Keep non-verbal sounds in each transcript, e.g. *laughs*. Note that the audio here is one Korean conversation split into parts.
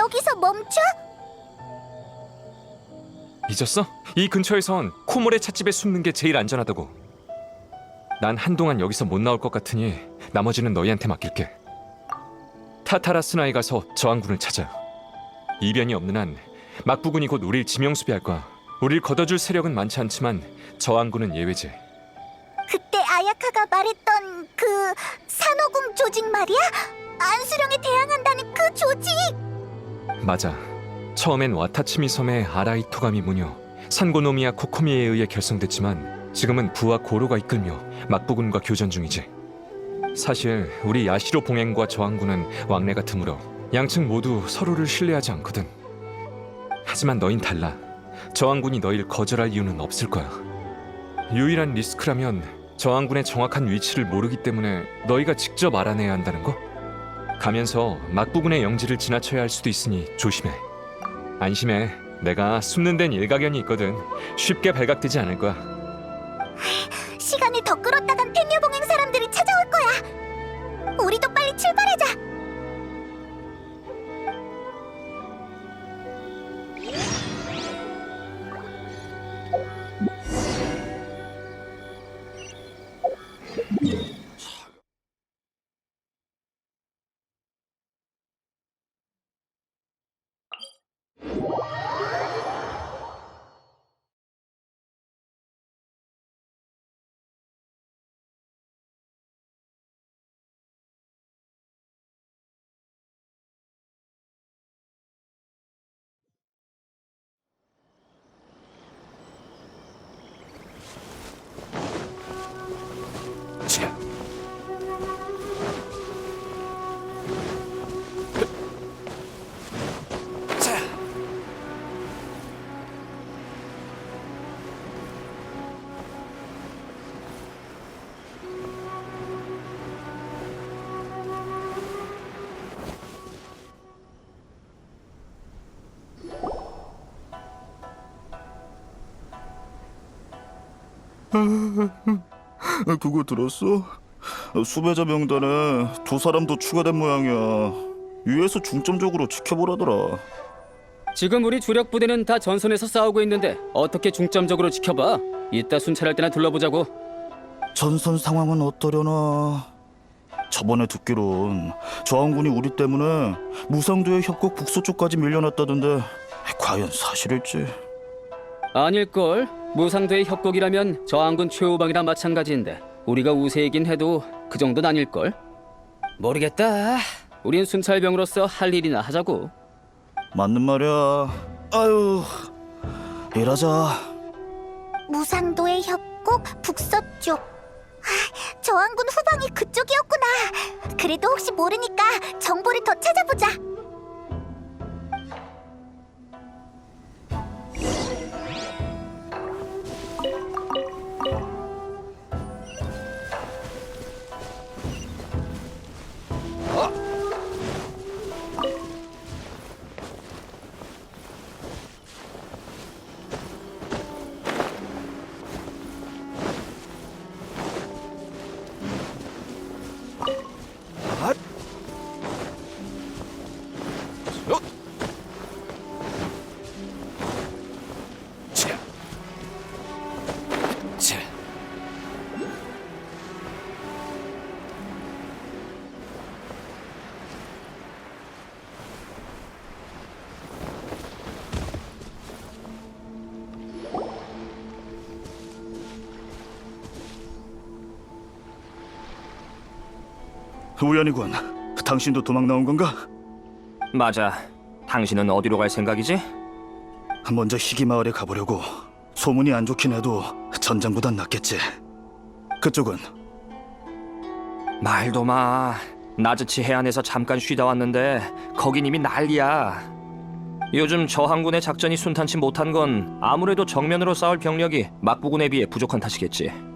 여기서 멈춰? 잊었어? 이 근처에선 코모레 찻집에 숨는 게 제일 안전하다고. 난 한동안 여기서 못 나올 것 같으니 나머지는 너희한테 맡길게. 타타라스나에 가서 저항군을 찾아. 이변이 없는 한 막부군이 곧 우릴 지명수비할 거야. 우릴 걷어줄 세력은 많지 않지만 저항군은 예외지. 그때 아야카가 말했던 그 산호궁 조직 말이야? 안수령에 대항한다는 그 조직! 맞아. 처음엔 와타치미 섬의 아라이 토가미 무녀 산고노미야 코코미에 의해 결성됐지만 지금은 부하 고로가 이끌며 막부군과 교전 중이지. 사실 우리 야시로 봉행과 저항군은 왕래가 드물어 양측 모두 서로를 신뢰하지 않거든. 하지만 너흰 달라. 저항군이 너희를 거절할 이유는 없을 거야. 유일한 리스크라면 저항군의 정확한 위치를 모르기 때문에 너희가 직접 알아내야 한다는 거? 가면서 막부군의 영지를 지나쳐야 할 수도 있으니 조심해. 안심해. 내가 숨는 데는 일가견이 있거든. 쉽게 발각되지 않을 거야. 시간을 더 끌었다간 텐유봉행 사람들이 찾아올 거야! 우리도 빨리 출발하자! 그거 들었어? 수배자 명단에 두 사람 더 추가된 모양이야. 위에서 중점적으로 지켜보라더라. 지금 우리 주력 부대는 다 전선에서 싸우고 있는데 어떻게 중점적으로 지켜봐? 이따 순찰할 때나 둘러보자고. 전선 상황은 어떠려나? 저번에 듣기론 저항군이 우리 때문에 무상도의 협곡 북서쪽까지 밀려났다던데 과연 사실일지? 아닐걸. 무상대의 협곡이라면 저항군 최후방이랑 마찬가지인데 우리가 우세이긴 해도 그 정도는 아닐걸. 모르겠다. 우린 순찰병으로서 할 일이나 하자고. 맞는 말이야. 아유, 일하자. 무상도의 협곡 북서쪽. 하, 저항군 후방이 그쪽이었구나. 그래도 혹시 모르니까 정보를 더 찾아보자. 우연이군. 당신도 도망 나온 건가? 맞아. 당신은 어디로 갈 생각이지? 먼저 희귀 마을에 가보려고. 소문이 안 좋긴 해도 전장보단 낫겠지. 그쪽은 말도 마. 나즈치 해안에서 잠깐 쉬다 왔는데 거긴 이미 난리야. 요즘 저항군의 작전이 순탄치 못한 건 아무래도 정면으로 싸울 병력이 막부군에 비해 부족한 탓이겠지.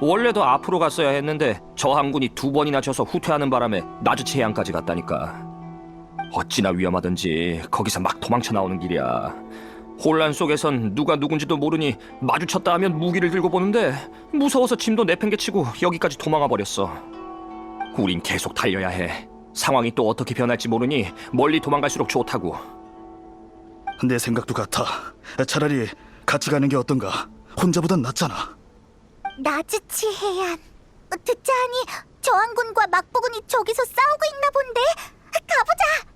원래도 앞으로 갔어야 했는데 저 항군이 두 번이나 져서 후퇴하는 바람에 나즈치 해안까지 갔다니까. 어찌나 위험하든지 거기서 막 도망쳐 나오는 길이야. 혼란 속에선 누가 누군지도 모르니 마주쳤다 하면 무기를 들고 보는데 무서워서 짐도 내팽개치고 여기까지 도망와 버렸어. 우린 계속 달려야 해. 상황이 또 어떻게 변할지 모르니 멀리 도망갈수록 좋다고. 내 생각도 같아. 차라리 같이 가는 게 어떤가? 혼자보단 낫잖아. 나즈치 해안. 어, 듣자 하니 저항군과 막부군이 저기서 싸우고 있나 본데. 가보자.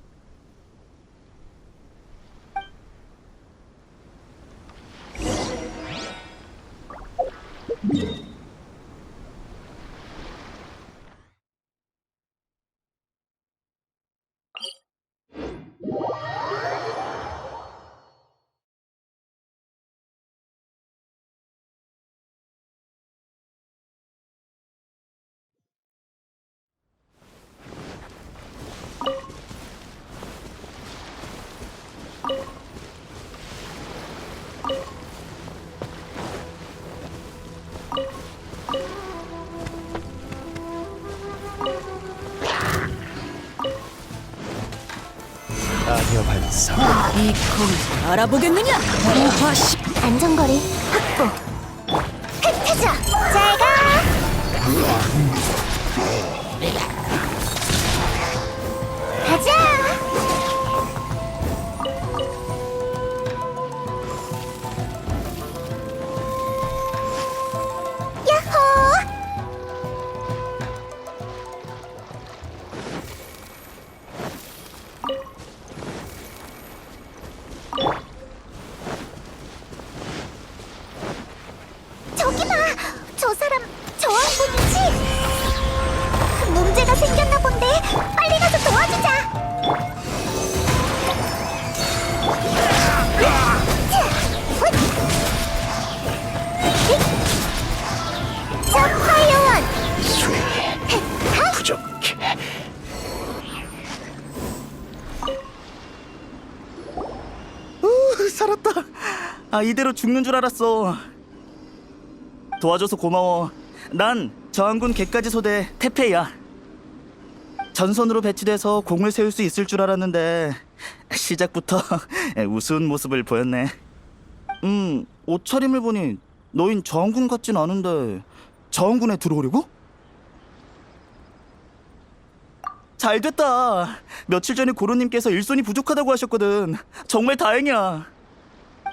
이 검을 알아보겠느냐? 무화시 안전거리 확보. 아 이대로 죽는 줄 알았어. 도와줘서 고마워. 난 저항군 개까지 소대 태페야. 전선으로 배치돼서 공을 세울 수 있을 줄 알았는데 시작부터 *laughs* 우스운 모습을 보였네. 음, 옷차림을 보니 너흰 저항군 같진 않은데 저항군에 들어오려고? 잘 됐다. 며칠 전에 고로님께서 일손이 부족하다고 하셨거든. 정말 다행이야.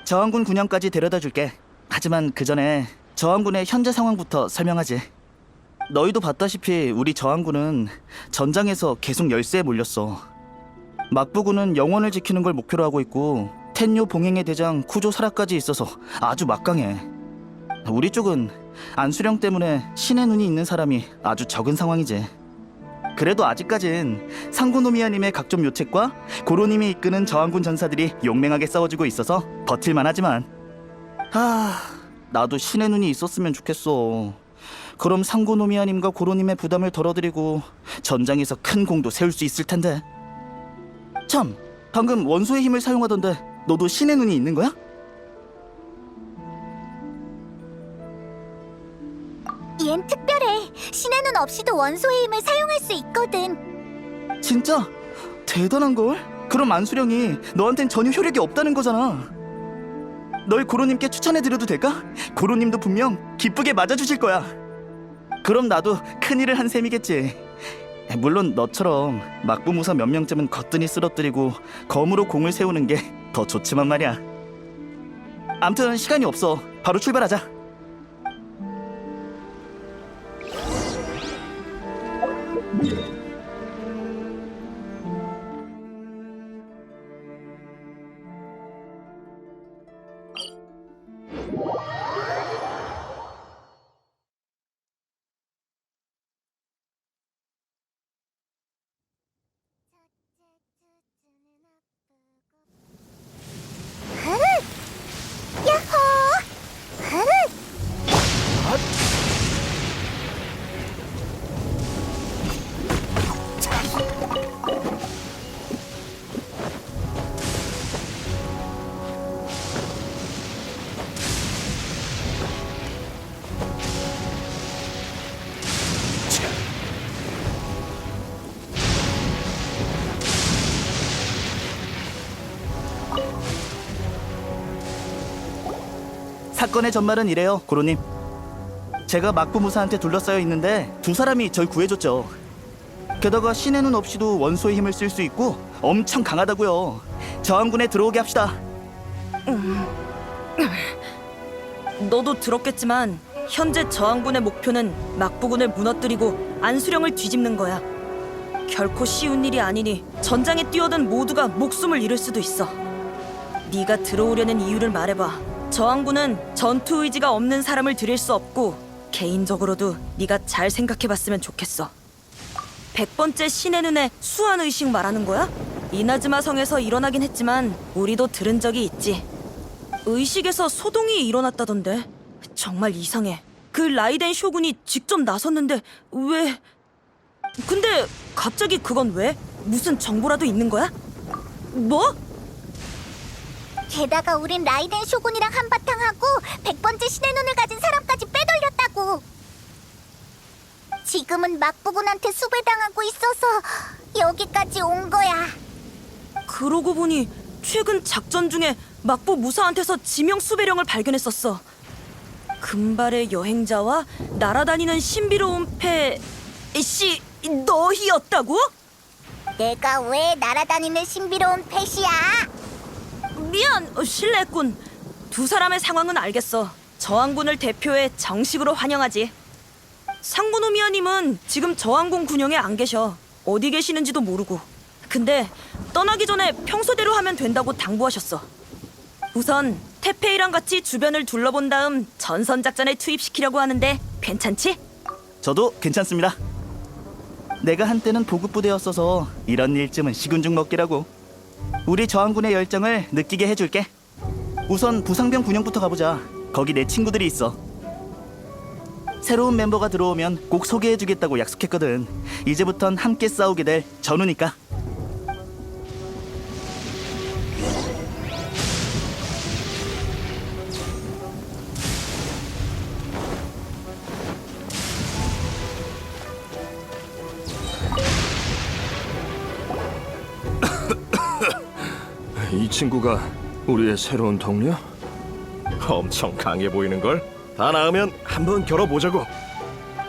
저항군 군영까지 데려다 줄게. 하지만 그 전에 저항군의 현재 상황부터 설명하지. 너희도 봤다시피 우리 저항군은 전장에서 계속 열세에 몰렸어. 막부군은 영원을 지키는 걸 목표로 하고 있고 텐요 봉행의 대장 쿠조 사라까지 있어서 아주 막강해. 우리 쪽은 안수령 때문에 신의 눈이 있는 사람이 아주 적은 상황이지. 그래도 아직까진 상고노미아님의 각종 묘책과 고로님이 이끄는 저항군 전사들이 용맹하게 싸워주고 있어서 버틸만 하지만 아 나도 신의 눈이 있었으면 좋겠어 그럼 상고노미아님과 고로님의 부담을 덜어드리고 전장에서 큰 공도 세울 수 있을 텐데 참 방금 원소의 힘을 사용하던데 너도 신의 눈이 있는 거야? 얜 특별해. 신의 눈 없이도 원소의 힘을 사용할 수 있거든. 진짜? 대단한걸? 그럼 안수령이 너한텐 전혀 효력이 없다는 거잖아 널 고로님께 추천해드려도 될까? 고로님도 분명 기쁘게 맞아주실 거야 그럼 나도 큰일을 한 셈이겠지 물론 너처럼 막부무사 몇 명쯤은 거뜬히 쓰러뜨리고 검으로 공을 세우는 게 더 좋지만 말이야 암튼 시간이 없어 바로 출발하자 사건의 전말은 이래요, 고로님. 제가 막부무사한테 둘러싸여 있는데 두 사람이 절 구해줬죠. 게다가 신의 눈 없이도 원소의 힘을 쓸 수 있고 엄청 강하다고요. 저항군에 들어오게 합시다. 너도 들었겠지만 현재 저항군의 목표는 막부군을 무너뜨리고 안수령을 뒤집는 거야. 결코 쉬운 일이 아니니 전장에 뛰어든 모두가 목숨을 잃을 수도 있어. 네가 들어오려는 이유를 말해봐. 저항군은 전투 의지가 없는 사람을 들일 수 없고 개인적으로도 네가 잘 생각해봤으면 좋겠어. 백 번째 신의 눈에 수완 의식 말하는 거야? 이나즈마 성에서 일어나긴 했지만 우리도 들은 적이 있지. 의식에서 소동이 일어났다던데 정말 이상해. 그 라이덴 쇼군이 직접 나섰는데 왜? 근데 갑자기 그건 왜? 무슨 정보라도 있는 거야? 뭐? 게다가 우린 라이덴 쇼군이랑 한바탕 하고 백 번째 신의 눈을 가진 사람까지 빼돌렸다고. 지금은 막부군한테 수배당하고 있어서 여기까지 온 거야. 그러고 보니 최근 작전 중에 막부 무사한테서 지명 수배령을 발견했었어. 금발의 여행자와 날아다니는 신비로운 패... 씨, 너희였다고? 내가 왜 날아다니는 신비로운 펫이야? 미안, 어, 실례했군. 두 사람의 상황은 알겠어. 저항군을 대표해 정식으로 환영하지. 상고노미아님은 지금 저항군 군영에 안 계셔. 어디 계시는지도 모르고. 근데 떠나기 전에 평소대로 하면 된다고 당부하셨어. 우선 테페이랑 같이 주변을 둘러본 다음 전선 작전에 투입시키려고 하는데 괜찮지? 저도 괜찮습니다. 내가 한때는 보급부대였어서 이런 일쯤은 시군죽 먹기라고. 우리 저항군의 열정을 느끼게 해줄게. 우선 부상병 군영부터 가보자. 거기 내 친구들이 있어. 새로운 멤버가 들어오면 꼭 소개해주겠다고 약속했거든. 이제부턴 함께 싸우게 될 전우니까. 친구가 우리의 새로운 동료? 엄청 강해 보이는 걸. 다 나으면 한번 겨뤄보자고.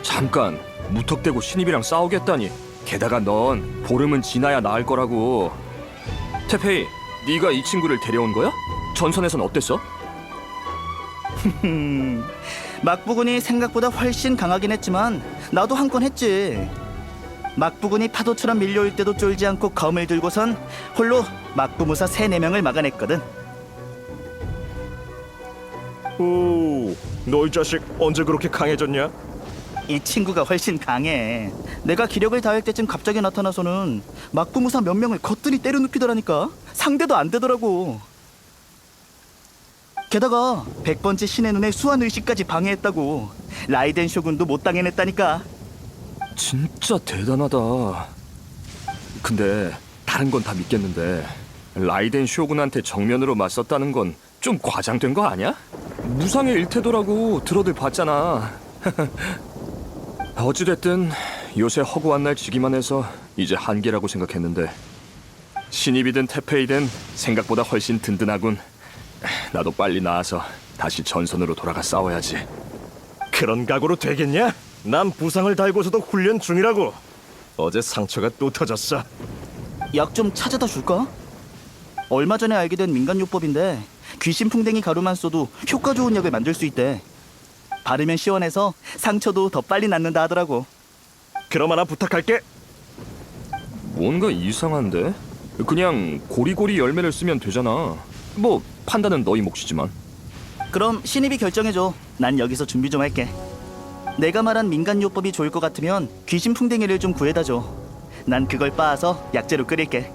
잠깐 무턱대고 신입이랑 싸우겠다니. 게다가 넌 보름은 지나야 나을 거라고. 태페이, 네가 이 친구를 데려온 거야? 전선에선 어땠어? *laughs* 음, 막부군이 생각보다 훨씬 강하긴 했지만 나도 한 건 했지. 막부군이 파도처럼 밀려올 때도 쫄지 않고 검을 들고선 홀로 막부무사 세 네 명을 막아냈거든. 오, 너이 자식 언제 그렇게 강해졌냐? 이 친구가 훨씬 강해. 내가 기력을 다할 때쯤 갑자기 나타나서는 막부무사 몇 명을 거뜬히 때려 눕히더라니까. 상대도 안 되더라고. 게다가 백 번째 신의 눈에 수완 의식까지 방해했다고. 라이덴 쇼군도 못 당해냈다니까. 진짜 대단하다. 근데 다른 건 다 믿겠는데 라이덴 쇼군한테 정면으로 맞섰다는 건 좀 과장된 거 아니야? 무상의 일태도라고 들어들 봤잖아. *laughs* 어찌됐든 요새 허구한 날 지기만 해서 이제 한계라고 생각했는데 신입이든 태페이든 생각보다 훨씬 든든하군. 나도 빨리 나와서 다시 전선으로 돌아가 싸워야지. 그런 각오로 되겠냐? 난 부상을 달고서도 훈련 중이라고. 어제 상처가 또 터졌어. 약 좀 찾아다 줄까? 얼마 전에 알게 된 민간요법인데 귀신풍뎅이 가루만 써도 효과 좋은 약을 만들 수 있대. 바르면 시원해서 상처도 더 빨리 낫는다 하더라고. 그럼 하나 부탁할게. 뭔가 이상한데? 그냥 고리고리 열매를 쓰면 되잖아. 뭐 판단은 너희 몫이지만. 그럼 신입이 결정해줘. 난 여기서 준비 좀 할게. 내가 말한 민간요법이 좋을 것 같으면 귀신풍뎅이를 좀 구해다 줘. 난 그걸 빻아서 약재로 끓일게.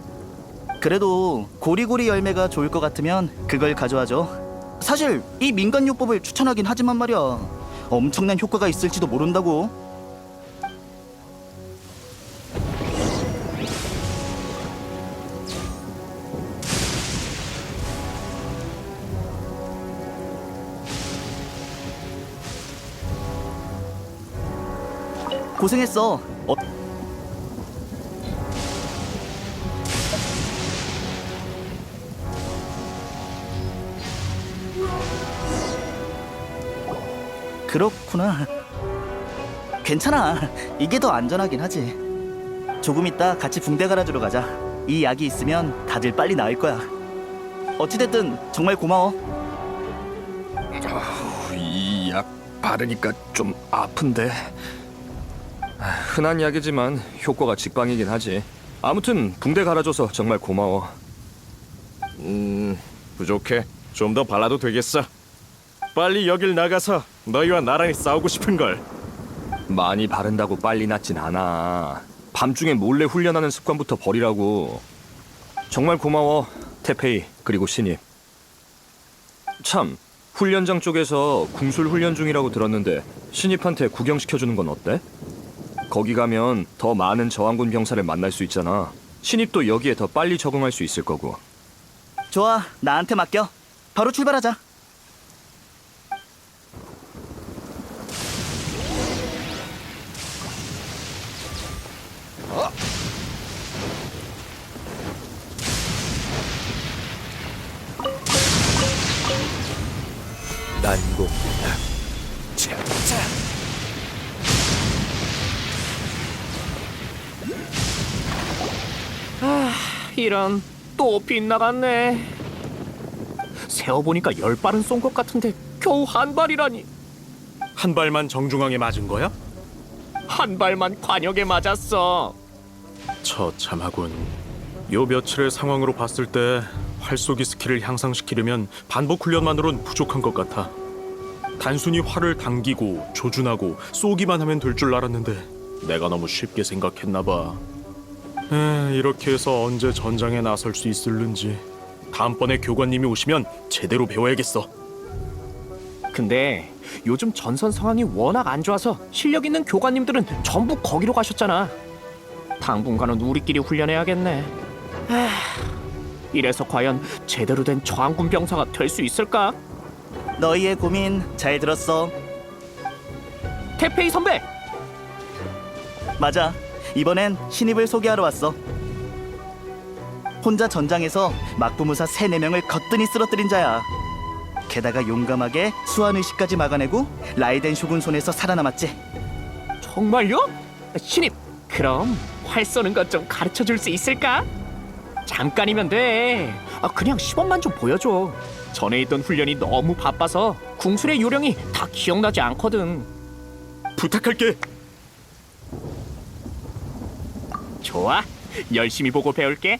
그래도 고리고리 열매가 좋을 것 같으면 그걸 가져와줘. 사실 이 민간요법을 추천하긴 하지만 말이야. 엄청난 효과가 있을지도 모른다고. 고생했어. 어, 그렇구나. 괜찮아. 이게 더 안전하긴 하지. 조금 있다 같이 붕대 갈아주러 가자. 이 약이 있으면 다들 빨리 나을 거야. 어찌됐든 정말 고마워. 이 약 바르니까 좀 아픈데. 아, 흔한 약이지만 효과가 직방이긴 하지. 아무튼 붕대 갈아줘서 정말 고마워. 음, 부족해. 좀 더 발라도 되겠어. 빨리 여길 나가서 너희와 나란히 싸우고 싶은 걸. 많이 바른다고 빨리 낫진 않아. 밤중에 몰래 훈련하는 습관부터 버리라고. 정말 고마워, 태페이 그리고 신입. 참, 훈련장 쪽에서 궁술 훈련 중이라고 들었는데 신입한테 구경시켜주는 건 어때? 거기 가면 더 많은 저항군 병사를 만날 수 있잖아. 신입도 여기에 더 빨리 적응할 수 있을 거고. 좋아, 나한테 맡겨. 바로 출발하자. 난공 이런 또 빗나갔네. 세어보니까 열 발은 쏜 것 같은데 겨우 한 발이라니. 한 발만 정중앙에 맞은 거야? 한 발만 관역에 맞았어. 처참하군. 요 며칠의 상황으로 봤을 때 활쏘기 스킬을 향상시키려면 반복 훈련만으론 부족한 것 같아. 단순히 활을 당기고 조준하고 쏘기만 하면 될 줄 알았는데 내가 너무 쉽게 생각했나 봐. 에, 이렇게 해서 언제 전장에 나설 수 있을는지 다음번에 교관님이 오시면 제대로 배워야겠어. 근데 요즘 전선 상황이 워낙 안 좋아서 실력 있는 교관님들은 전부 거기로 가셨잖아. 당분간은 우리끼리 훈련해야겠네. 아, 이래서 과연 제대로 된 저항군 병사가 될 수 있을까? 너희의 고민 잘 들었어. 태페이 선배, 맞아. 이번엔 신입을 소개하러 왔어. 혼자 전장에서 막부무사 세네 명을 거뜬히 쓰러뜨린 자야. 게다가 용감하게 수완의식까지 막아내고 라이덴 쇼군 손에서 살아남았지. 정말요? 신입, 그럼 활 쏘는 것 좀 가르쳐 줄 수 있을까? 잠깐이면 돼. 아, 그냥 시범만 좀 보여줘. 전에 있던 훈련이 너무 바빠서 궁술의 요령이 다 기억나지 않거든. 부탁할게. 좋아, 열심히 보고 배울게.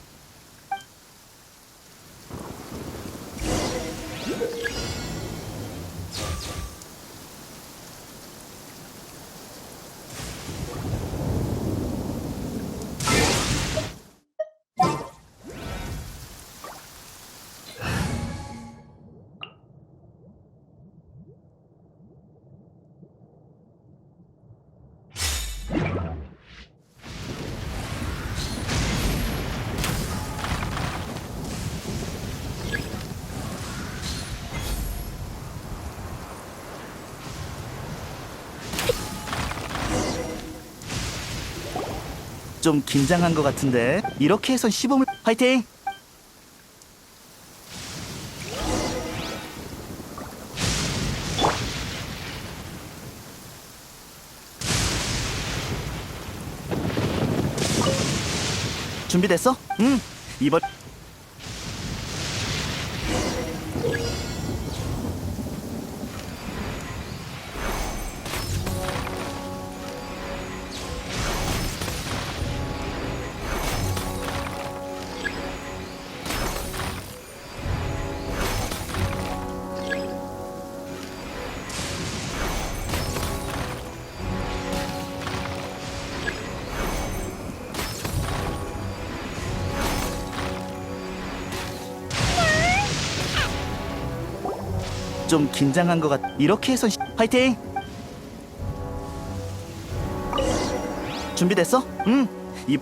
좀 긴장한 것 같은데 이렇게 해선 시범을 화이팅! 준비됐어? 응. 이번 좀 긴장한 것 같. 이렇게 해선 시... 화이팅! 준비됐어? 응. 이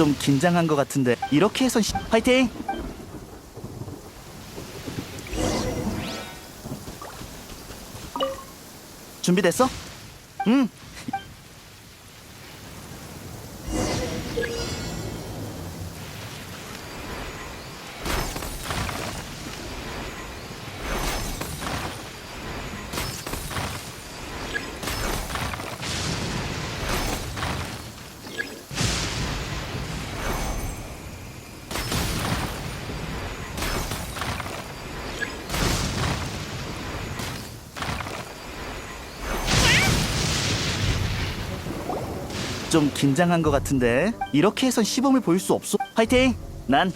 좀 긴장한 것 같은데 이렇게 해선 시... 파이팅! 준비됐어? 응. 좀 긴장한 것 같은데 이렇게 해선 시범을 보일 수 없어. 파이팅! 난